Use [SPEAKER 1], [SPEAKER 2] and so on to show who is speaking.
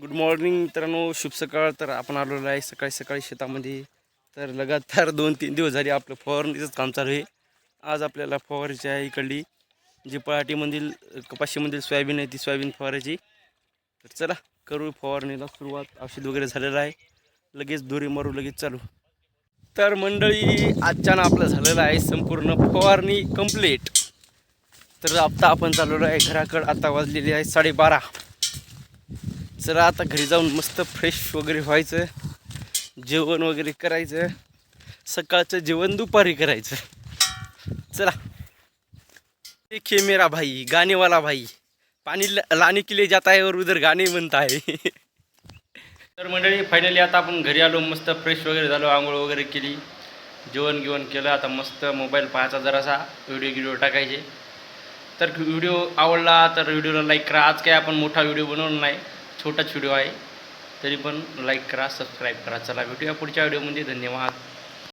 [SPEAKER 1] Good morning मित्रांनो. शुभ सकाळ. तर आपण आलेलो आहे सकाळी सकाळी शेतामध्ये. तर लगातार दोन तीन दिवस झाले आपलं फवारणीचंच काम चालू आहे. आज आपल्याला फवारायची आहे इकडली जी पळाटीमधील कपाशीमधील सोयाबीन आहे ती सोयाबीन फवारायची. तर चला करू फवारणीला सुरुवात. औषध वगैरे झालेलं आहे. लगेच दोरी मारू लगेच चालू. तर मंडळी आजच्यानं आपलं झालेलं आहे संपूर्ण फवारणी कंप्लीट. तर आत्ता आपण चालवलो आहे. घराकडं आता वाजलेली आहे साडेबारा. चला आता घरी जाऊन मस्त फ्रेश वगैरे व्हायचं जेवण वगैरे करायचं सकाळचं जेवण दुपारी करायचं. चला. देखिए मेरा भाई गाणेवाला भाई. पाणी ल- लाने के लिए आहे वर और उधर गाणे म्हणत आहे. तर मंडळी फायनली आता आपण घरी आलो मस्त फ्रेश वगैरे झालो आंघोळ वगैरे केली जेवण गिवण केलं आता मस्त मोबाईल पाहायचा जरासा व्हिडिओ गिडिओ टाकायचे. तर व्हिडिओ आवडला तर व्हिडिओला लाईक करा. आज काय आपण मोठा व्हिडिओ बनवला नाही. छोटाच व्हिडिओ आहे तरी पण लाईक करा सबस्क्राईब करा. चला भेटूया पुढच्या व्हिडिओमध्ये धन्यवाद.